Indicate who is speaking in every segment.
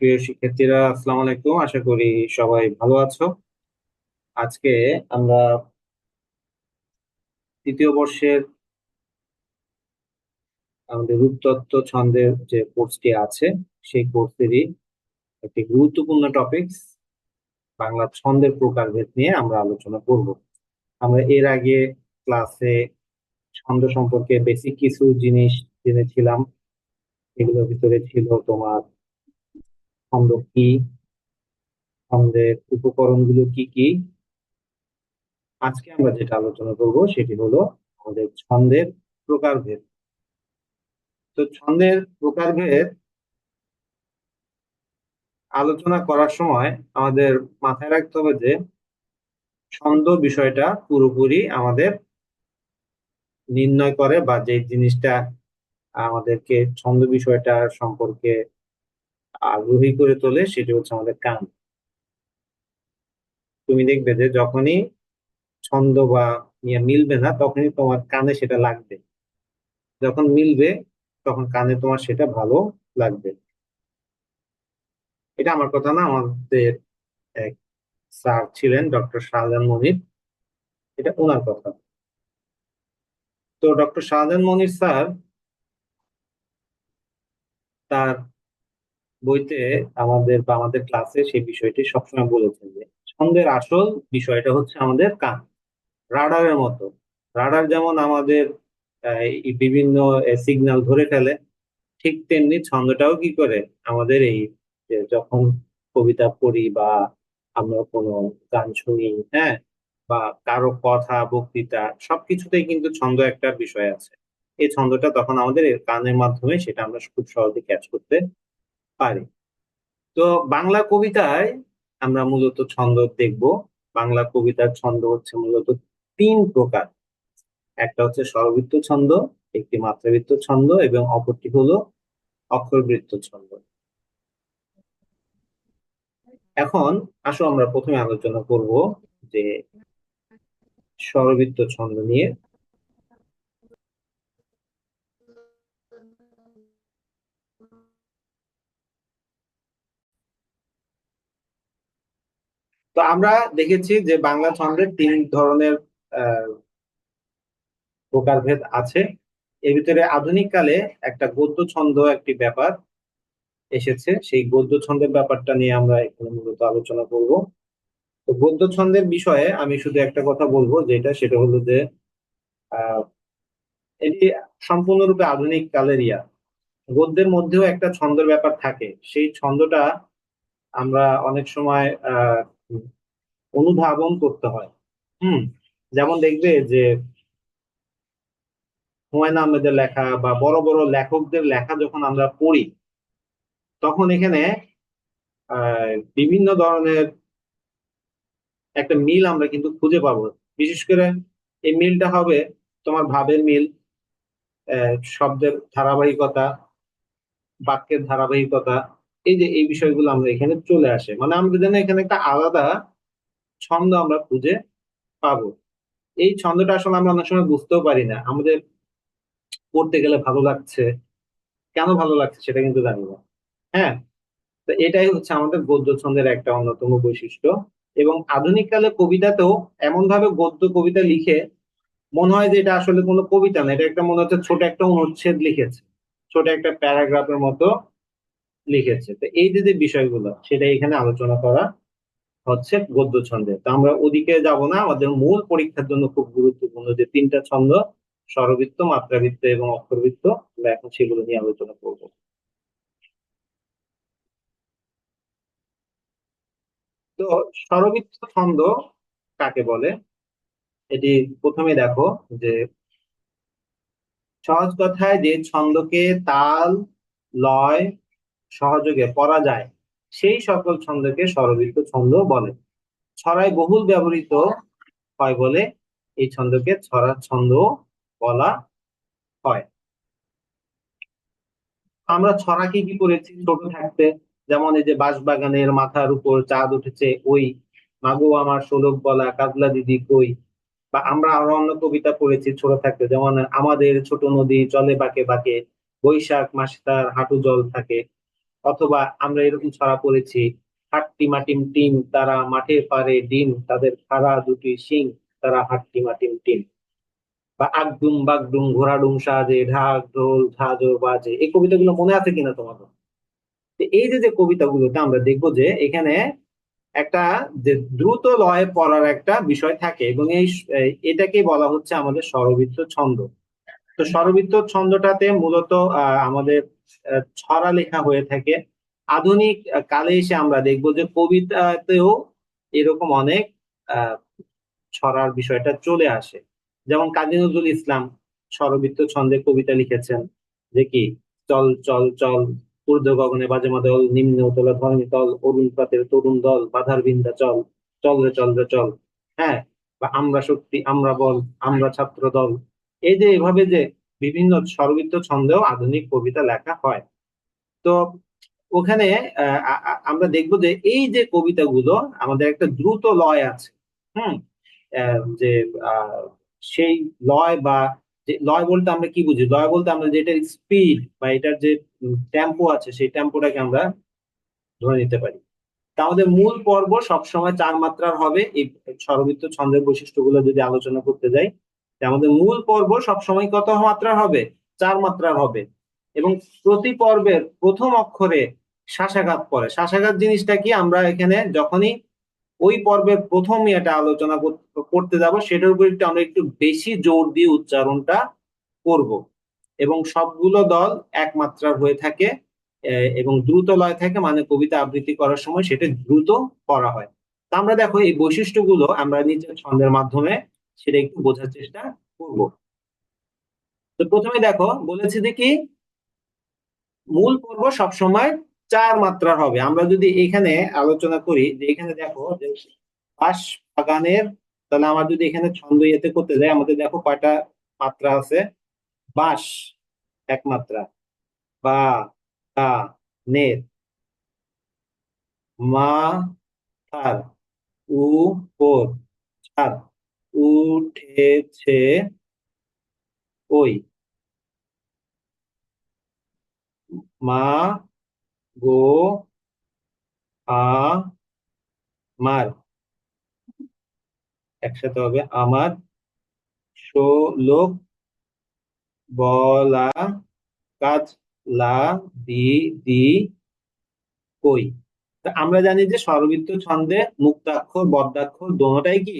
Speaker 1: প্রিয় শিক্ষার্থীরা, আসসালামু আলাইকুম। আশা করি সবাই ভালো আছো। আজকে আমরা তৃতীয় বর্ষের আমাদের রূপতত্ত্ব ছন্দের যে কোর্সটি আছে, সেই কোর্সেরই একটি গুরুত্বপূর্ণ টপিকস বাংলা ছন্দের প্রকারভেদ নিয়ে আমরা আলোচনা করব। আমরা এর আগে ক্লাসে ছন্দ সম্পর্কে বেসিক কিছু জিনিস জেনেছিলাম। এগুলোর ভিতরে ছিল তোমার ছন্দ কি? ছন্দের উপকরণগুলো কি কি? আজকে আমরা যেটা আলোচনা করব সেটি হলো আমাদের ছন্দের প্রকারভেদ। তো ছন্দের প্রকারভেদ আলোচনা করার সময় আমাদের মাথায় রাখতে হবে যে ছন্দ বিষয়টা পুরোপুরি আমাদের নির্ণয় করে বা যে জিনিসটা আমাদেরকে ছন্দ বিষয়টা সম্পর্কে আগ্রহী করে তোলে সেটি হচ্ছে আমাদের কান। তুমি দেখবে যে যখনই ছন্দ বা ইয়ে মিলবে না, তখনই তোমার কানে সেটা লাগবে। যখন মিলবে, তখন কানে তোমার সেটা ভালো লাগবে। এটা আমার কথা না, আমাদের এক স্যার ছিলেন ডক্টর শাহজাহান মনির। এটা ওনার কথা। তো ডক্টর শাহজাহান মনির স্যার তার বইতে আমাদের বা আমাদের ক্লাসে সেই বিষয়টি সবসময় বলেছেন যে, ছন্দের আসল বিষয়টা হচ্ছে আমাদের কান। রাডারের মতো। রাডার যেমন আমাদের বিভিন্ন সিগন্যাল ধরে ফেলে, ঠিক তেমনি ছন্দটাও কি করে? আমাদের এই যখন কবিতা পড়ি বা আমরা কোনো গান শুনি হ্যাঁ বা কারও কথা, বক্তৃতা, সবকিছুতেই কিন্তু ছন্দ একটা বিষয় আছে। এই ছন্দটা তখন আমাদের কানের মাধ্যমে সেটা আমরা খুব সহজে ক্যাচ করতে পারি। তো বাংলা কবিতায় আমরা মূলত ছন্দ দেখব। বাংলা কবিতার ছন্দ হচ্ছে মূলত তিন প্রকার। একটা হচ্ছে স্বরবৃত্ত ছন্দ, একটি মাত্রাবৃত্ত ছন্দ এবং অপরটি হলো অক্ষরবৃত্ত ছন্দ। এখন আসো আমরা প্রথমে আলোচনা করব যে স্বরবৃত্ত ছন্দ নিয়ে। তো আমরা দেখেছি যে বাংলা ছন্দের তিন ধরনের প্রকারভেদ আছে। এর ভিতরে আধুনিক কালে একটা গদ্য ছন্দ একটি ব্যাপার এসেছে। সেই গদ্য ছন্দের ব্যাপারটা নিয়ে আমরা এখানে মূলত আলোচনা করব। তো গদ্য ছন্দের বিষয়ে আমি শুধু একটা কথা বলব, যেটা সেটা হলো যে এটি সম্পূর্ণরূপে আধুনিক কালের ইয়া গদ্যের মধ্যেও একটা ছন্দের ব্যাপার থাকে। সেই ছন্দটা আমরা অনেক সময় আহ অনুধাবন করতে হয়। হুম, যেমন দেখবে যে হুমায়ুন আহমেদের লেখা বা বড় বড় লেখকদের লেখা যখন আমরা পড়ি, তখন এখানে বিভিন্ন ধরনের একটা মিল আমরা কিন্তু খুঁজে পাবো। বিশেষ করে এই মিলটা হবে তোমার ভাবের মিল শব্দের ধারাবাহিকতা, বাক্যের ধারাবাহিকতা এই যে এই বিষয়গুলো আমরা এখানে চলে আসে। মানে আমরা যেন এখানে একটা আলাদা ছন্দ আমরা খুঁজে পাবো। এই ছন্দটা আসলে আমরা অনেক সময় বুঝতেও পারি না। আমাদের পড়তে গেলে ভালো লাগছে। কেন ভালো লাগছে সেটা কিন্তু জানি না। হ্যাঁ? তো এটাই হচ্ছে আমাদের গদ্য ছন্দের একটা অন্যতম বৈশিষ্ট্য। এবং আধুনিক কালে কবিতাতেও এমন ভাবে গদ্য কবিতা লিখে মনে হয় যে এটা আসলে কোনো কবিতা না। এটা একটা মনে হচ্ছে ছোট একটা অনুচ্ছেদ লিখেছে। ছোট একটা প্যারাগ্রাফের মতো লিখেছে। তো এই যে যে বিষয়গুলো, সেটা এখানে আলোচনা করা হচ্ছে গদ্য ছন্দে তো আমরা ওদিকে যাব না, আমাদের মূল পরীক্ষার জন্য খুব গুরুত্বপূর্ণ যে তিনটা ছন্দ, স্বরবৃত্ত, মাত্রাবৃত্ত এবং অক্ষরবৃত্ত, আমরা এখন সেগুলো নিয়ে আলোচনা করব। তো স্বরবৃত্ত ছন্দ কাকে বলে? এটি প্রথমে দেখো যে, সহজ কথায় যে ছন্দকে তাল, লয় সহযোগে পড়া যায়। সেই সকল ছন্দকে স্বরবৃত্ত ছন্দ বলে। ছড়ায় বহুল ব্যবহৃত হয় বলে এই ছন্দকে ছড়া ছন্দ বলা হয়। আমরা ছড়া কি করেছি? ছোট থাকতে যেমন এই যে বাঁশবাগানের মাথার উপর চাঁদ উঠেছে, ওই মাগো আমার শোলক বলা, কাজলা দিদি কই? বা আমরা আরও অন্য কবিতা পড়েছি ছোট থাকতে, যেমন আমাদের ছোট নদী চলে বাঁকে বাঁকে, বৈশাখ মাসে তার হাঁটু জল থাকে। অথবা আমরা এরকম ছড়া পড়েছি, হাট্টি মাটিম টিম, তারা মাঠে পারে ডিম, তাদের খাড়া দুটি শিং, তারা হাট্টি মাটিম টিম। বা আগডুম বাগডুম ঘোড়াডুম সাজে, ঢাক ঢোল ঝাঁঝো বাজে, এই কবিতাগুলো মনে আছে কিনা তোমাদের? তো এই যে যে কবিতাগুলোতে আমরা দেখব যে, এখানে একটা যে দ্রুত লয়ে পড়ার একটা বিষয় থাকে এবং এই এটাকে বলা হচ্ছে আমাদের স্বরবৃত্ত ছন্দ। তো স্বরবৃত্ত ছন্দটাতে মূলত আমাদের ছড়া লেখা হয়ে থাকে। আধুনিক কালে এসে আমরা দেখব যে কবিতাতেও এরকম অনেক ছড়ার বিষয়টা চলে আসে। যেমন কাজী নজরুল ইসলাম স্বরবৃত্ত ছন্দে কবিতা লিখেছেন যে কি, চল চল চল, ঊর্ধ্ব গগনে বাজে মাদল, নিম্ন তলা ধরণী তল, অরুণ পাতের তরুণ দল, বাধার বিন্দা চল চল রে চল রে, চল। হ্যাঁ বা আমরা শক্তি, আমরা বল, আমরা ছাত্র দল। এই যে এভাবে যে বিভিন্ন স্বরবৃত্ত ছন্দেও আধুনিক কবিতা লেখা হয়। তো ওখানে আমরা দেখব যে এই যে কবিতাগুলো, আমাদের একটা দ্রুত লয় আছে, হুম? যে সেই লয় বা লয় বলতে আমরা কি বুঝি? লয় বলতে আমরা যেটার স্পিড বা এটার যে টেম্পো আছে, সেই টেম্পোটাকে আমরা ধরে নিতে পারি। তা আমাদের মূল পর্ব সবসময় চার মাত্রার হবে। এই স্বরবৃত্ত ছন্দের বৈশিষ্ট্যগুলো যদি আলোচনা করতে যাই আমাদের মূল পর্ব সবসময় কত মাত্রার হবে? চার মাত্রার হবে। এবং প্রতি পর্বের প্রথম অক্ষরে শাসাঘাত পড়ে। শাসাঘাত জিনিসটা কি? আমরা এখানে যখনই ওই পর্বের প্রথম এটা আলোচনা কর- করতে যাব, সেটার উপর একটু আমরা একটু বেশি জোর দিয়ে উচ্চারণটা করব। এবং সবগুলো দল এক মাত্রার হয়ে থাকে এবং দ্রুত লয় থাকে মানে কবিতা আবৃত্তি করার সময় সেটা দ্রুত করা হয়। তা আমরা দেখো এই বৈশিষ্ট্যগুলো আমরা নিজের ছন্দের মাধ্যমে সেটা একটু বোঝার চেষ্টা করব। তো প্রথমে দেখো, বলেছে যে কি? মূল পর্ব সবসময় চার মাত্রার হবে। আমরা যদি এখানে আলোচনা করি, যে এখানে দেখো যে বাঁশ বাগানের, তাহলে আমার যদি এখানে ছন্দ ইয়েতে করতে যাই, আমাদের দেখো কয়টা মাত্রা আছে? বাঁশ এক মাত্রা বা, তা নের মা, তার উপর চাঁদ উঠেছে। ওই। মা গো আ মার। একসাথে হবে আমার শোলক বলা কাজ লা দি দি কই। আমরা জানি যে স্বরবৃত্ত ছন্দে মুক্তাক্ষর বদ্যাক্ষর দোনোটাই কি?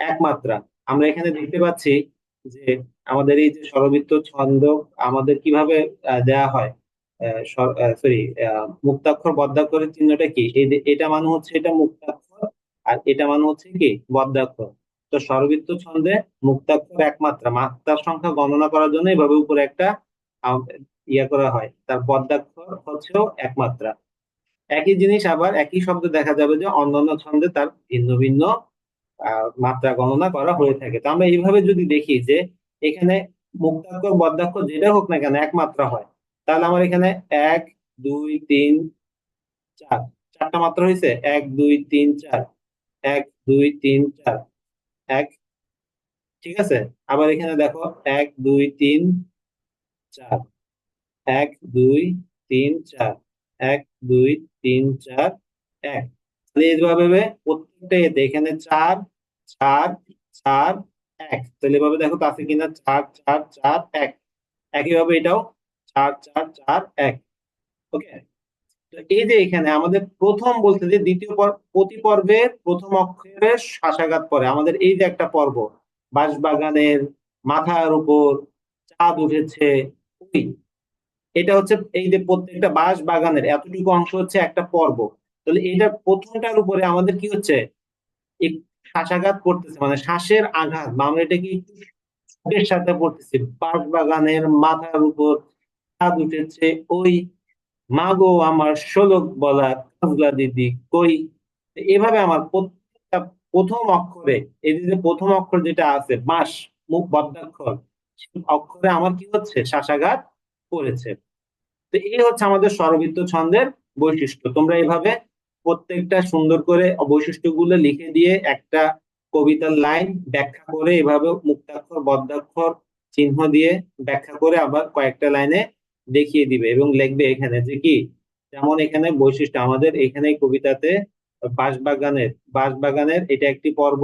Speaker 1: এক মাত্রা আমরা এখানে দেখতে পাচ্ছি যে আমাদের এই যে স্বরবৃত্ত ছন্দ আমাদের কীভাবে দেয়া হয় সরি মুক্তাক্ষর বদ্যাক্ষরের চিহ্নটা কি? এটা মানে হচ্ছে এটা মুক্তাক্ষর আর এটা মানে হচ্ছে কি? বদ্যাক্ষর। তো স্বরবৃত্ত ছন্দে মুক্তাক্ষর এক মাত্রা মাত্রার সংখ্যা গণনা করার জন্য এভাবে উপরে একটা ইয়ে করা হয়। তার বদ্যাক্ষর হচ্ছেও এক মাত্রা একই জিনিস আবার একই শব্দ দেখা যাবে যে অন্যান্য ছন্দে তার ভিন্ন ভিন্ন মাত্রা গণনা করা হয়ে থাকে। তো আমরা এইভাবে যদি দেখি যে এখানে মুক্তাক্ষর বদ্যাক্ষর যেটা হোক না কেন এক মাত্রা হয়, তাহলে আমার এখানে এক, দুই, তিন, চার, চারটা মাত্রা হয়েছে? এক, দুই, তিন, চার, এক, দুই, তিন, চার, এক, ঠিক আছে? আবার এখানে দেখো, এক, দুই, তিন, চার, এক, দুই, তিন, চার, এক, দুই, তিন, চার, এক। এইভাবে প্রত্যেকটা এতে এখানে চার চার চার, এক। তাহলে এভাবে দেখো তো আছে কিনা? চার চার চার, এক। একইভাবে এটাও চার চার চার, এক। ওকে তো এই যে এখানে আমাদের প্রথম বলতে যে দ্বিতীয় প্রতি পর্বে প্রথম অক্ষরে শাসাঘাত পড়ে আমাদের এই যে একটা পর্ব, বাঁশবাগানের মাথার উপর চাঁদ উঠেছে ওই। এটা হচ্ছে এই যে প্রত্যেকটা বাঁশ বাগানের এতটুকু অংশ হচ্ছে একটা পর্ব। তাহলে এটা প্রথমটার উপরে আমাদের কি হচ্ছে? শ্বাসাঘাত করতেছে মানে শ্বাসের আঘাত বা আমরা এটাকে সুখের সাথে পড়তেছি, বাঁশ বাগানের মাথার উপর চাঁদ উঠেছে, ওই মাগো আমার শোলক বলা কাজলা দিদি কই? এভাবে আমার প্রত্যেকটা প্রথম অক্ষরে, এই যে প্রথম অক্ষর যেটা আছে, বাঁশ, মুখ, বদ্যাক্ষর অক্ষরে আমার কি হচ্ছে? শ্বাসাঘাত করেছে। তো এই হচ্ছে আমাদের স্বরবৃত্ত ছন্দের বৈশিষ্ট্য। তোমরা এইভাবে প্রত্যেকটা সুন্দর করে বৈশিষ্ট্যগুলো লিখে দিয়ে একটা কবিতার লাইন ব্যাখ্যা করে এভাবে মুক্তাক্ষর বদ্যাক্ষর চিহ্ন দিয়ে ব্যাখ্যা করে আবার কয়েকটা লাইনে দেখিয়ে দিবে এবং লিখবে এখানে যে কি, যেমন এখানে বৈশিষ্ট্য, আমাদের এখানে কবিতাতে বাঁশবাগানের বাঁশবাগানের এটা একটি পর্ব,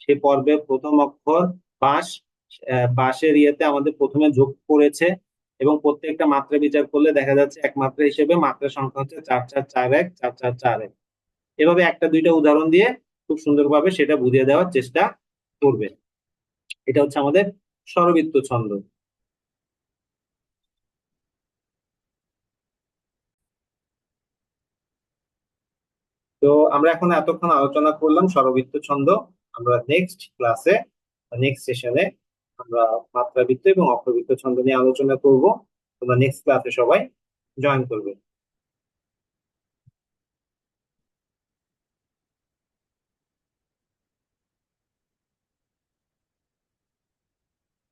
Speaker 1: সে পর্বের প্রথম অক্ষর বাঁশ বাঁশের ইয়েতে আমাদের প্রথমে যোগ করেছে। এবং প্রত্যেকটা মাত্রা বিচার করলে দেখা যাচ্ছে এক মাত্রা হিসেবে মাত্রা সংখ্যা হচ্ছে চার চার চার এক, চার চার চার এক। এভাবে একটা দুইটা উদাহরণ দিয়ে খুব সুন্দরভাবে সেটা বুঝিয়ে দেওয়ার চেষ্টা করবে। এটা হচ্ছে আমাদের স্বরবৃত্ত ছন্দ। তো আমরা এখন এতক্ষণ আলোচনা করলাম স্বরবৃত্ত ছন্দ। আমরা নেক্সট ক্লাসে নেক্সট সেশনে আমরা মাত্রাবৃত্ত এবং অক্ষবৃত্ত ছন্দ নিয়ে আলোচনা করব। তোমরা নেক্সট ক্লাসে সবাই জয়েন করবে।